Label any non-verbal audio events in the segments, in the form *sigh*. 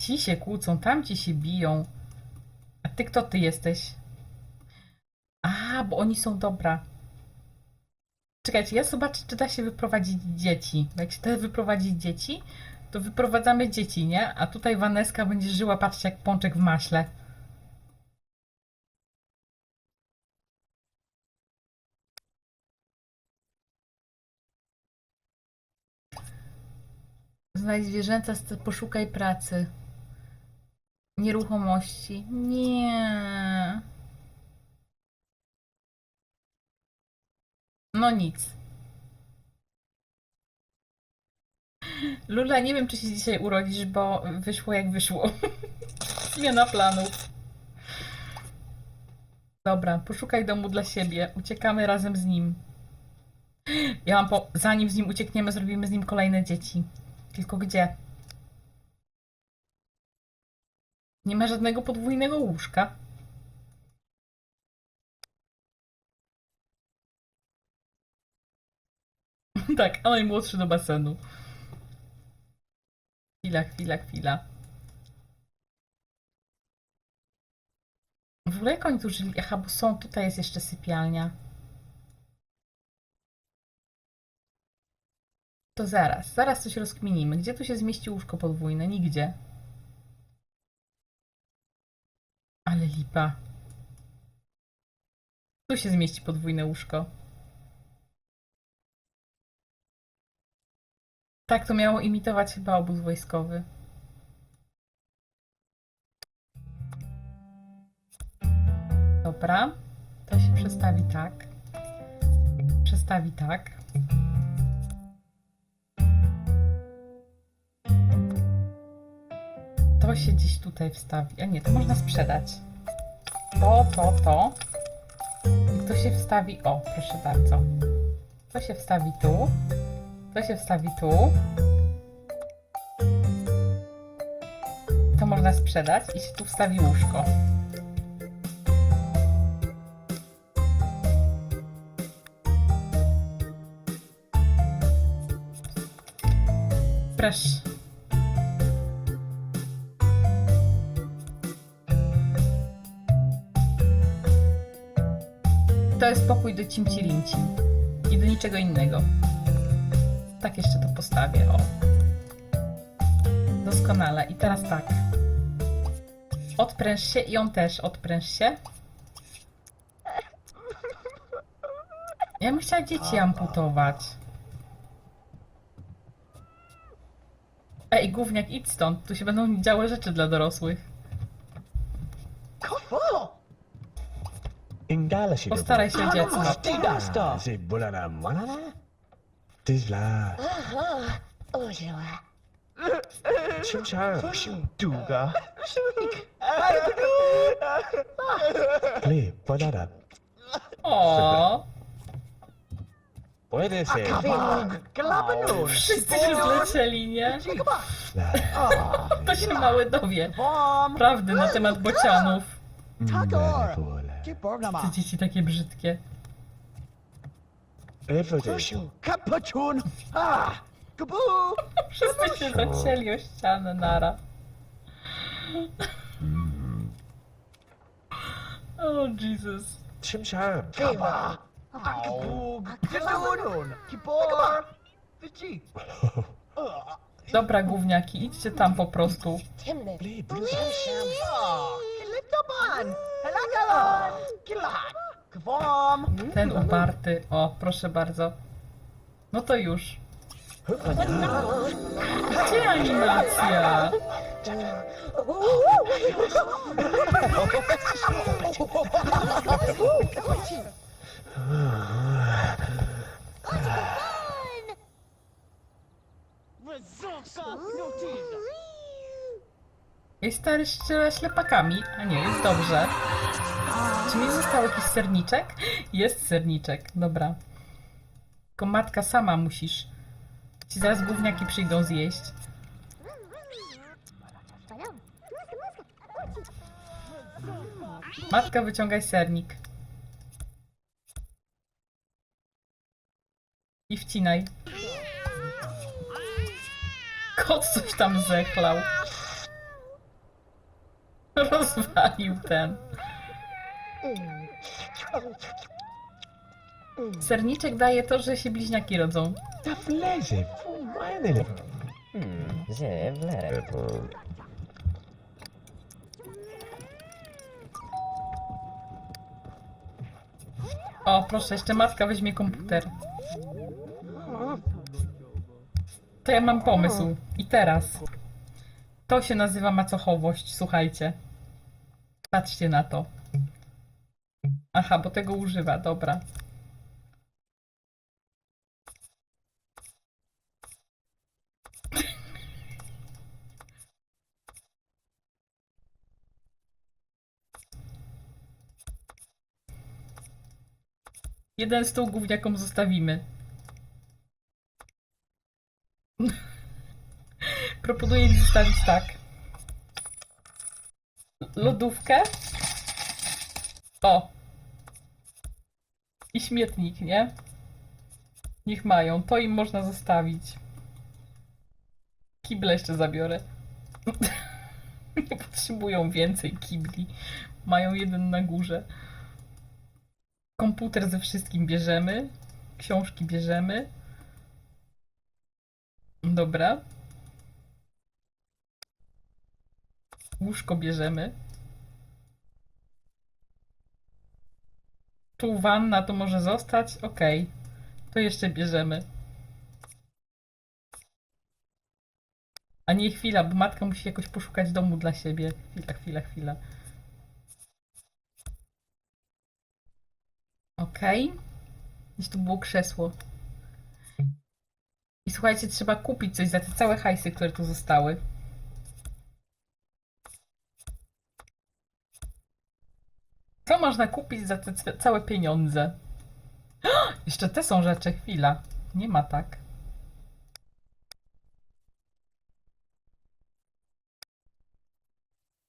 Ci się kłócą, tamci się biją. A ty kto ty jesteś? A, bo oni są dobra. Czekajcie, ja zobaczę, czy da się wyprowadzić dzieci. Jak się da wyprowadzić dzieci, to wyprowadzamy dzieci, nie? A tutaj Waneska będzie żyła, patrzcie, jak pączek w maśle. Znajdź zwierzęta, poszukaj pracy. Nieruchomości. Nie. No nic. Lula, nie wiem, czy się dzisiaj urodzisz, bo wyszło jak wyszło. *laughs* Zmiana planów. Dobra, poszukaj domu dla siebie. Uciekamy razem z nim. Ja mam po... Zanim z nim uciekniemy, zrobimy z nim kolejne dzieci. Tylko gdzie? Nie ma żadnego podwójnego łóżka. *laughs* tak, a najmłodszy do basenu. Chwila, chwila, chwila. W ogóle jak oni tu żyli? Aha, bo są, tutaj jest jeszcze sypialnia. To zaraz, zaraz coś rozkminimy. Gdzie tu się zmieści łóżko podwójne? Nigdzie. Ale lipa. Tu się zmieści podwójne łóżko. Tak, to miało imitować chyba obóz wojskowy. Dobra. To się przestawi tak. Przestawi tak. To się gdzieś tutaj wstawi. A nie, to można sprzedać. To, to, to. I to się wstawi. O, proszę bardzo. To się wstawi tu. To się wstawi tu. To można sprzedać i się tu wstawi łóżko. Proszę. Pokój do cimci rimci. I do niczego innego. Tak jeszcze to postawię, o. Doskonale. I teraz tak. Odpręż się i on też odpręż się. Ja bym chciała dzieci amputować. Ej, gówniak, idź stąd. Tu się będą działy rzeczy dla dorosłych. Ingala się Postaraj się o dziecko. Dasta. Si bulana manana. Tizla. Ojoa. Chimcha. Duga. Kli. O, Puede ser. Galabanon. wszyscy się zlecieli, nie? To się mały dowie. Prawdy na temat bocianów. Mele pole. Te dzieci takie brzydkie. Kapachun. Ah. Kaboo. Wszyscy się zacięli o ścianę nara. O Jesus. Chimcha. Kaba. Kaboo. Galabanon. Kibor. Jeep. Dobra, gówniaki, idźcie tam po prostu. Ten uparty. O, proszę bardzo. No to już. Gdzie animacja? Szczere ślepakami. A nie, jest dobrze. Czy mi został jakiś serniczek? Jest serniczek, dobra. Tylko matka sama musisz. Ci zaraz gówniaki przyjdą zjeść. Matka, wyciągaj sernik. I wcinaj. Kot coś tam zechlał. Rozwalił ten. Serniczek daje to, że się bliźniaki rodzą. The flezy, finally. Hmm. O, proszę, jeszcze matka weźmie komputer. To ja mam pomysł. I teraz. To się nazywa macochowość, słuchajcie. Patrzcie na to. Aha, bo tego używa, dobra. Jeden stół gówniakom zostawimy. *laughs* Proponuję zostawić tak. Lodówkę. O. I śmietnik, nie? Niech mają. To im można zostawić. Kible jeszcze zabiorę. *laughs* Nie potrzebują więcej kibli. Mają jeden na górze. Komputer ze wszystkim bierzemy. Książki bierzemy. Dobra. Łóżko bierzemy. Tu wanna to może zostać? Okej. To jeszcze bierzemy. A nie chwila, bo matka musi jakoś poszukać domu dla siebie. Chwila, chwila, chwila. Okej. Gdzieś tu było krzesło. I słuchajcie, trzeba kupić coś za te całe hajsy, które tu zostały. Co można kupić za te całe pieniądze? *gasps* Jeszcze te są rzeczy, chwila. Nie ma tak.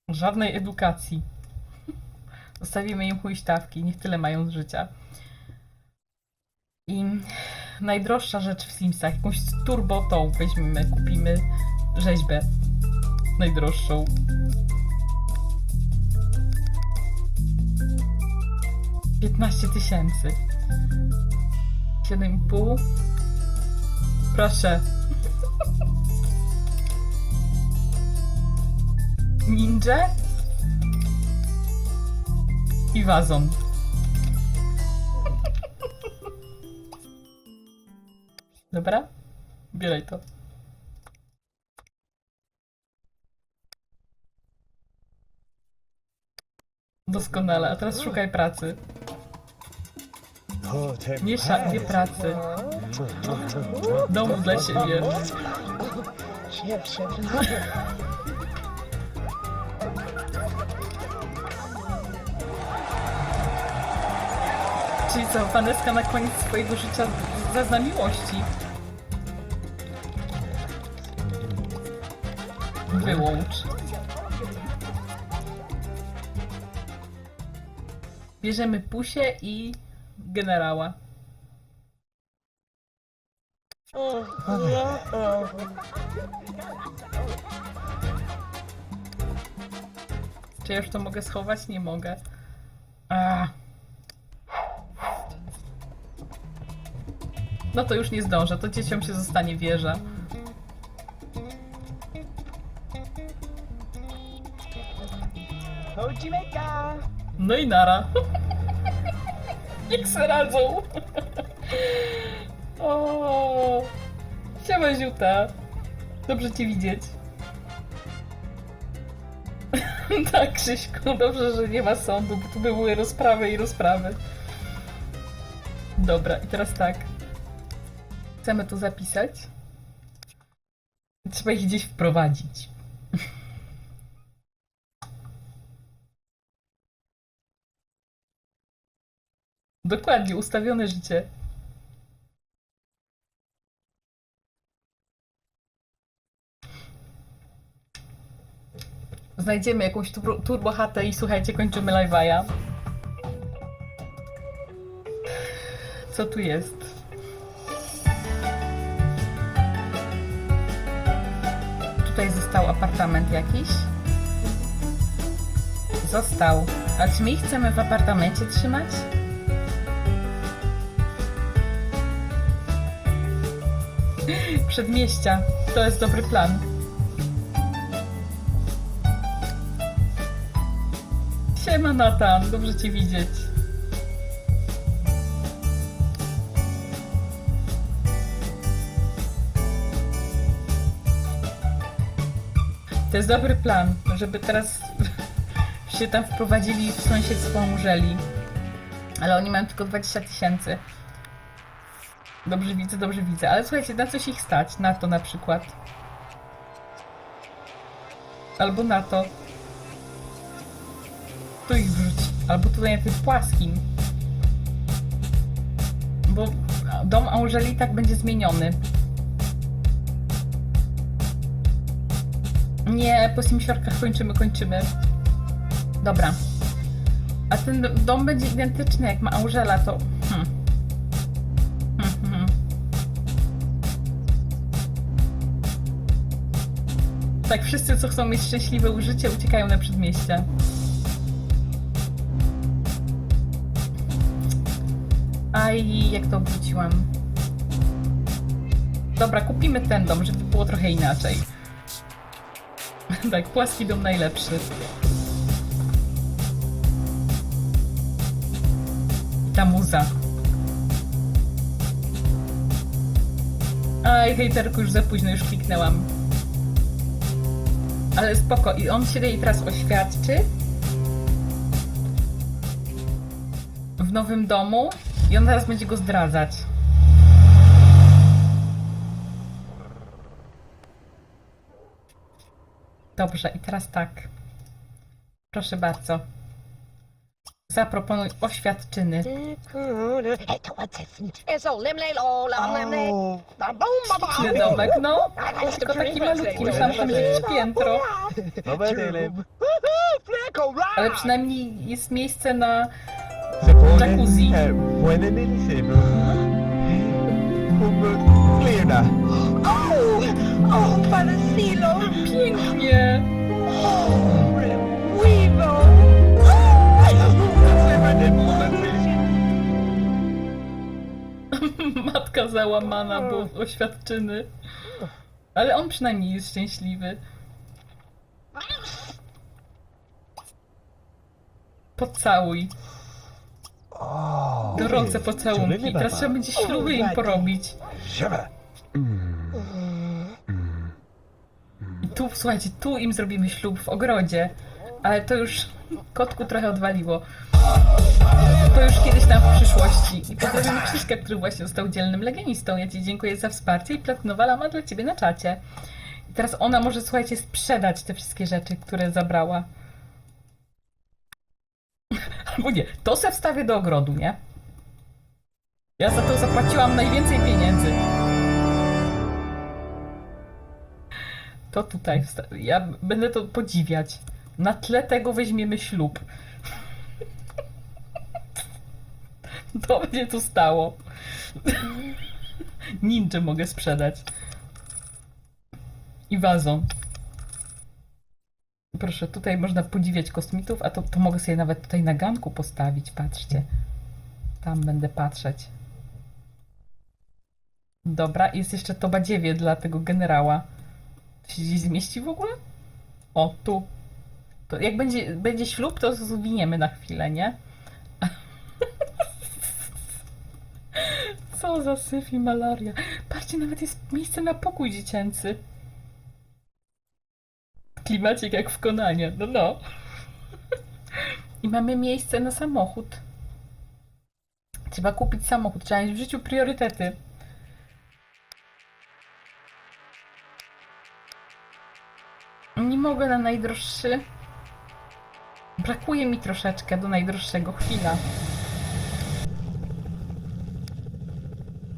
Żadnej edukacji. *laughs* Zostawimy im huśtawki, niech tyle mają z życia. I najdroższa rzecz w Simsach, jakąś turbotą weźmiemy, kupimy rzeźbę najdroższą. Piętnaście tysięcy. Siedem i pół. Proszę. Ninja i wazon. Dobra? Bieraj to. Doskonale, a teraz szukaj pracy. Nie szarpie pracy. Domu dla siebie. Czyli co, Waneska na koniec swojego życia zazna miłości. Wyłącz. Bierzemy Pusię i generała. Czy ja już to mogę schować? Nie mogę. A. No to już nie zdążę, to dzieciom się zostanie wieża. No i nara. Jak se radzą. Siema Ziuta. Dobrze cię widzieć. *laughs* tak, Krzyśku, dobrze, że nie ma sądu, bo tu były rozprawy i rozprawy. Dobra, i teraz tak. Chcemy tu zapisać. Trzeba ich gdzieś wprowadzić. Dokładnie, ustawione życie. Znajdziemy jakąś tur- i słuchajcie, kończymy live'a. Co tu jest? Tutaj został apartament jakiś. został. A czy my chcemy w apartamencie trzymać? *laughs* Przedmieścia. To jest dobry plan. Siema Natan, dobrze cię widzieć. To jest dobry plan, żeby teraz *laughs* się tam wprowadzili w sąsiedztwo Murzeli. Ale oni mają tylko 20 tysięcy. Dobrze widzę, dobrze widzę. Ale słuchajcie, na coś ich stać. Na to na przykład. Albo na to. Tu ich wrzuć. Albo tutaj na tym płaskim. Bo dom Angeli tak będzie zmieniony. Nie, po simsiorkach kończymy, kończymy. Dobra. A ten dom będzie identyczny jak ma Angela, to... Tak, wszyscy, co chcą mieć szczęśliwe życie, uciekają na przedmieście. Aj, jak to obróciłam. Dobra, kupimy ten dom, żeby było trochę inaczej. *laughs* tak, płaski dom najlepszy. Ta muza. Aj, hejterku, już za późno, już kliknęłam. Ale spoko, i on się jej teraz oświadczy w nowym domu i on teraz będzie go zdradzać. Dobrze, i teraz tak. Proszę bardzo. Bam, bam. Śliczny domek, no. Tylko taki malutki, myślałam, że tam będzie jakieś piętro. No będę. Ale przynajmniej jest miejsce na... Jacuzzi. eh, pueden irse, bro. Clear Oh, oh, para cielo. Pięknie! *laughs* Matka załamana, bo oświadczyny. Ale on przynajmniej jest szczęśliwy. Pocałuj. Gorące pocałunki. Teraz trzeba będzie śluby im porobić. I tu, słuchajcie, tu im zrobimy ślub w ogrodzie. Ale to już kotku trochę odwaliło. To już kiedyś tam w przyszłości. I pozdrawiam Krzyśka, który właśnie został dzielnym legionistą. Ja Ci dziękuję za wsparcie i platynowa lama dla Ciebie na czacie. I teraz ona może, słuchajcie, sprzedać te wszystkie rzeczy, które zabrała. Albo nie, to se wstawię do ogrodu, nie? Ja za to zapłaciłam najwięcej pieniędzy. To tutaj. wsta- Ja będę to podziwiać. Na tle tego weźmiemy ślub. To będzie tu stało. Ninja mogę sprzedać. I wazon. Proszę, tutaj można podziwiać kosmitów, a to, to mogę sobie nawet tutaj na ganku postawić, patrzcie. Tam będę patrzeć. Dobra, jest jeszcze to badziewie dla tego generała. To się gdzieś zmieści w ogóle? O, tu. To jak będzie, będzie ślub, to zwiniemy na chwilę, nie? Co za syf i malaria. Patrzcie, nawet jest miejsce na pokój dziecięcy. Klimacik jak w Konanie. No, no. I mamy miejsce na samochód. Trzeba kupić samochód. Trzeba mieć w życiu priorytety. Nie mogę na najdroższy. Brakuje mi troszeczkę do najdroższego. Chwila.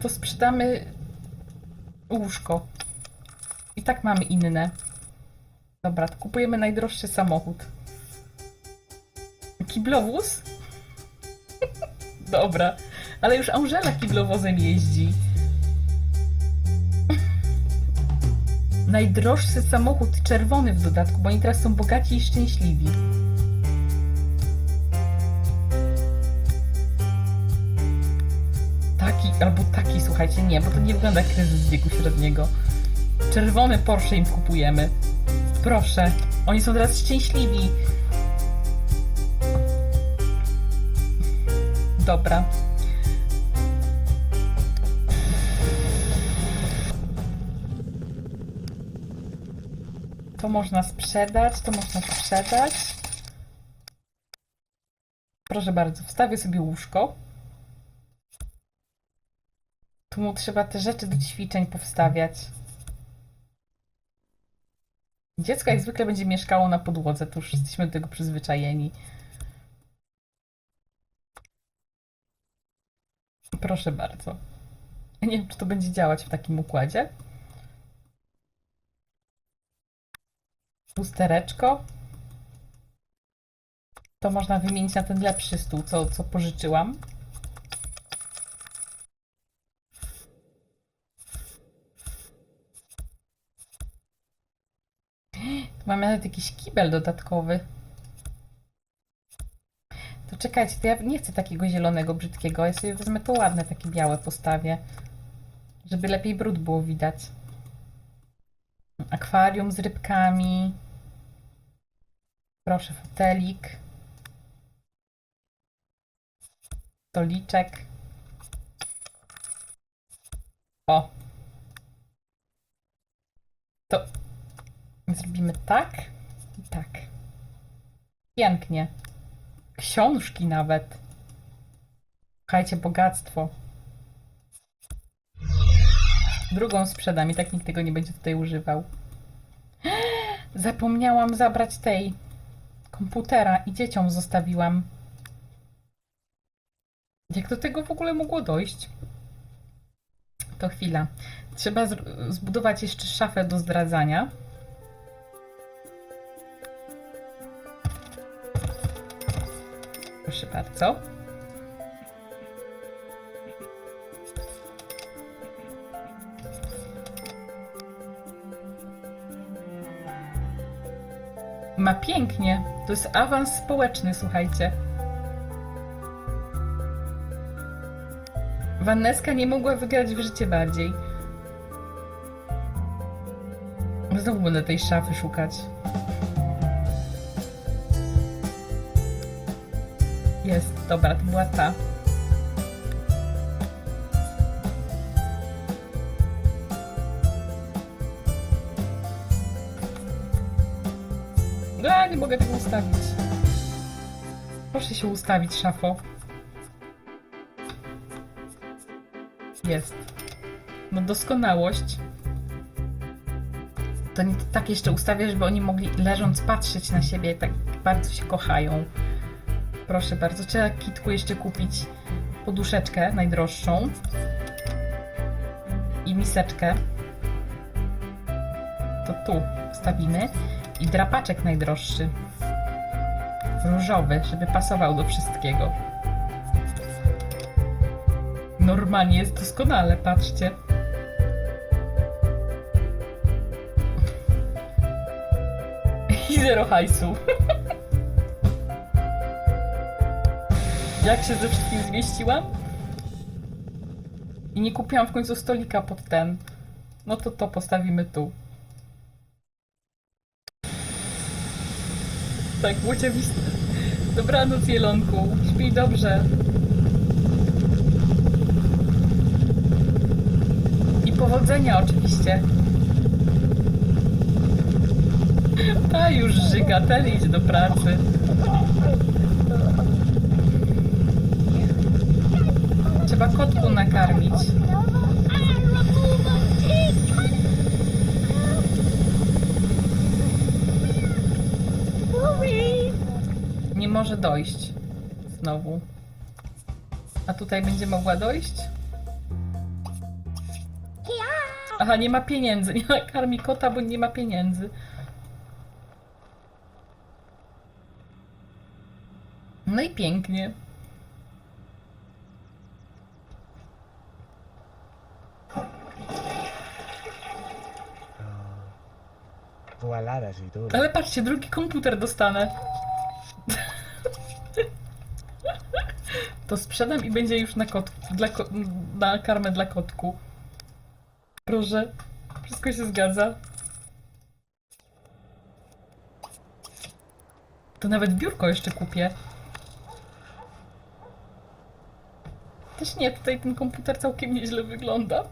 To sprzedamy łóżko. I tak mamy inne. Dobra, kupujemy najdroższy samochód. Kiblowóz? *laughs* Dobra, ale już Angela kiblowozem jeździ. Najdroższy samochód, czerwony w dodatku, bo oni teraz są bogaci i szczęśliwi. Albo taki, słuchajcie, nie, bo to nie wygląda jak kryzys wieku średniego. Czerwony Porsche im kupujemy. Proszę. Oni są teraz szczęśliwi. Dobra. To można sprzedać, to można sprzedać. Proszę bardzo, wstawię sobie łóżko. Tu mu trzeba te rzeczy do ćwiczeń powstawiać. Dziecko jak zwykle będzie mieszkało na podłodze, to już jesteśmy do tego przyzwyczajeni. Proszę bardzo. Nie wiem, czy to będzie działać w takim układzie. Lustereczko. To można wymienić na ten lepszy stół, co, co pożyczyłam. Tu mamy nawet jakiś kibel dodatkowy. To czekajcie, to ja nie chcę takiego zielonego, brzydkiego. Ja sobie wezmę to ładne, takie białe postawię. Żeby lepiej brud było widać. Akwarium z rybkami. Proszę, fotelik. Stoliczek. O. To zrobimy tak i tak. Pięknie. Książki nawet. Słuchajcie, bogactwo. Drugą sprzedam i tak nikt tego nie będzie tutaj używał. *gasps* Zapomniałam zabrać tej komputera i dzieciom zostawiłam. Jak do tego w ogóle mogło dojść? To chwila. Trzeba zbudować jeszcze szafę do zdradzania. Proszę bardzo. Ma pięknie. To jest awans społeczny, słuchajcie. Wanneska nie mogła wygrać w życie bardziej. Znowu będę tej szafy szukać. Jest, dobra, to była ta. A, nie mogę tego ustawić. Proszę się ustawić, szafo. Jest. No doskonałość. To nie tak jeszcze ustawię, żeby oni mogli leżąc patrzeć na siebie, tak bardzo się kochają. Proszę bardzo, trzeba kitku jeszcze kupić poduszeczkę najdroższą i miseczkę. To tu wstawimy i drapaczek najdroższy. Różowy, żeby pasował do wszystkiego. Normalnie jest doskonale, patrzcie. *laughs* I zero hajsu. *laughs* Jak się ze wszystkim zmieściłam? I nie kupiłam w końcu stolika pod ten. No to to postawimy tu. Tak, błociewiste. Dobranoc, Jelonku. Śpij dobrze. I powodzenia oczywiście. A już żyga, ten do pracy. Trzeba kotku nakarmić. Nie może dojść. Znowu. A tutaj będzie mogła dojść? Aha, nie ma pieniędzy. *laughs* Nie nakarmi kota, bo nie ma pieniędzy. No i pięknie. Ale patrzcie, drugi komputer dostanę. To sprzedam i będzie już na kotku, dla na karmę dla kotku. Proszę, wszystko się zgadza. To nawet biurko jeszcze kupię. Też nie, tutaj ten komputer całkiem nieźle wygląda.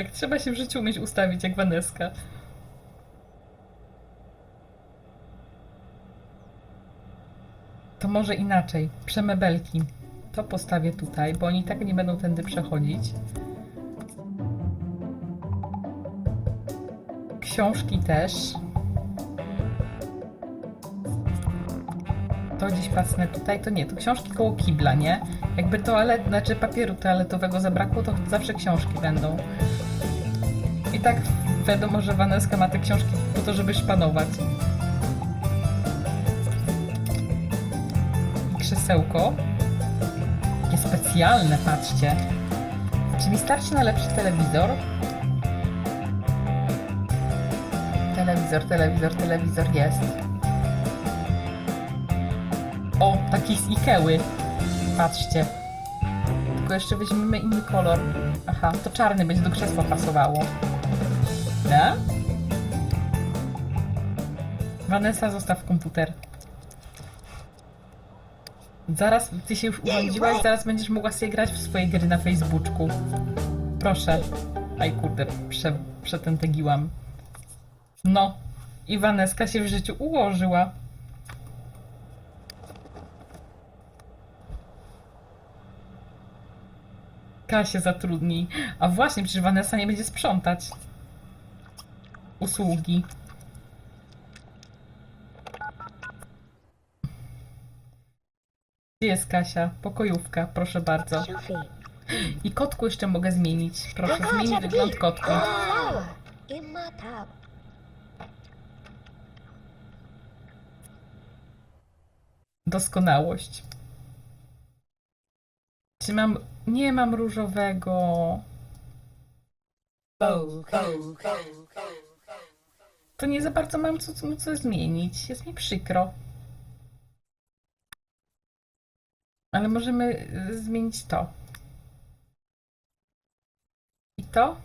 Tak, trzeba się w życiu umieć ustawić jak Waneska. To może inaczej. Przemebelki. To postawię tutaj, bo oni tak nie będą tędy przechodzić. Książki też. To gdzieś pasnę tutaj, to nie, to książki koło kibla, nie? Jakby toalet, znaczy papieru toaletowego zabrakło, to zawsze książki będą. I tak wiadomo, że Waneska ma te książki po to, żeby szpanować. Krzesełko. Takie specjalne, patrzcie. Czy mi starczy na lepszy telewizor? Telewizor, telewizor, telewizor jest. O, taki z Ikeły. Patrzcie. Tylko jeszcze weźmiemy inny kolor. Aha, to czarny będzie do krzesła pasowało. Da? Vanessa, zostaw komputer. Zaraz, ty się już urządziłaś, zaraz będziesz mogła sobie grać w swoje gry na Facebooku. Proszę. Aj kurde, prze, przetętegiłam. No. I Vaneska się w życiu ułożyła. Kasię zatrudnij. A właśnie, przecież Vanessa nie będzie sprzątać. Usługi. Gdzie jest Kasia? Pokojówka, proszę bardzo. I kotku jeszcze mogę zmienić. Proszę, zmień wygląd tub. Doskonałość. Czy mam... Nie mam różowego. To nie za bardzo mam co, co, co zmienić. Jest mi przykro. Ale możemy y, zmienić to. I to?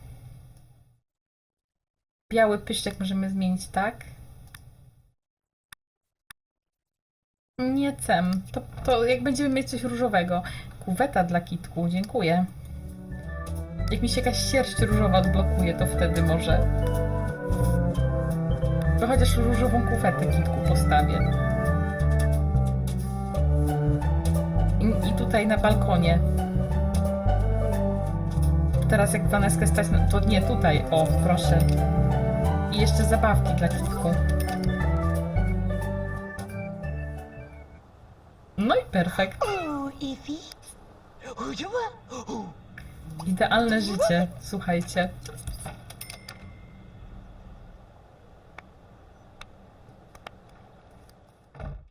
Biały pyszczek możemy zmienić tak. Nie cem. To, to jak będziemy mieć coś różowego. Kuweta dla kitku, dziękuję. Jak mi się jakaś sierść różowa odblokuje, to wtedy może. To chociaż różową kuwetę kitku postawię. I, I tutaj na balkonie. Teraz jak Vaneskę stać, no to nie tutaj. O, proszę. I jeszcze zabawki dla kitku. No i perfekt. Idealne życie, słuchajcie.